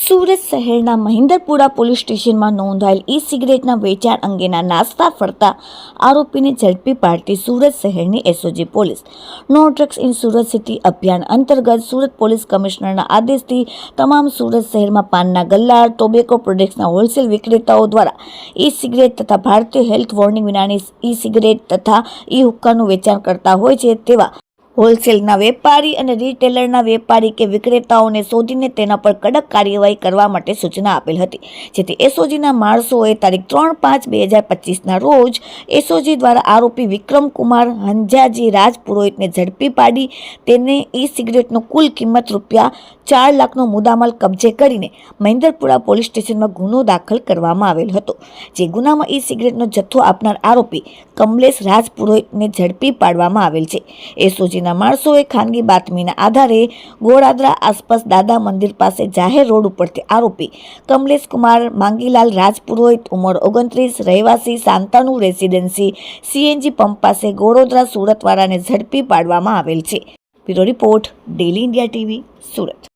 સુરત શહેરના મહિન્દરપુરા પોલીસ સ્ટેશનમાં નોંધાયેલ ઈ સિગરેટના વેચાણ અંગેના નાસ્તા ફરતા આરોપીને ઝડપી પાડતી સુરત શહેરની SOG police. No drugs in Surat city અભિયાન અંતર્ગત સુરત પોલીસ કમિશનરના આદેશથી તમામ સુરત શહેરમાં પાનના ગલ્લા ટોબેકો પ્રોડક્ટ્સના હોલસેલ વિક્રેતાઓ દ્વારા ઈ સિગરેટ તથા ભારતીય હેલ્થ વોર્નિંગ વિનાની ઈ સિગરેટ તથા ઈ હુક્કાનું વેચાણ કરતા હોય છે તેવા હોલસેલના વેપારી અને રિટેલરના વેપારી કે વિક્રેતાઓને શોધીને તેના પર કડક કાર્યવાહી કરવા માટે સૂચના આપેલ હતી. જેથી એસઓજીના માણસોએ તારીખ ત્રણ પાંચ બે હજાર પચીસના રોજ એસઓજી દ્વારા આરોપી વિક્રમકુમાર હંજાજી રાજપુરોહિતને ઝડપી પાડી તેને ઈ સિગરેટનો કુલ કિંમત રૂપિયા ચાર લાખનો મુદ્દામાલ કબજે કરીને મહેન્દ્રપુરા પોલીસ સ્ટેશનમાં ગુનો દાખલ કરવામાં આવેલ હતો. જે ગુનામાં ઈ સિગરેટનો જથ્થો આપનાર આરોપી કમલેશ રાજપુરોહિતને ઝડપી પાડવામાં આવેલ છે. એસઓજીના માણસોએ ખાનગી બાતમીના આધારે ગોળાદરા આસપાસ દાદા મંદિર પાસે જાહેર રોડ ઉપરથી આરોપી કમલેશ કુમાર માંગીલાલ રાજપુરોહિત ઉંમર ઓગણત્રીસ, રહેવાસી સાંતાનુ રેસિડેન્સી સીએનજી પંપ પાસે ગોળોદરા સુરતવાળાને ઝડપી પાડવામાં આવેલ છે. Bureau report daily India TV, Surat.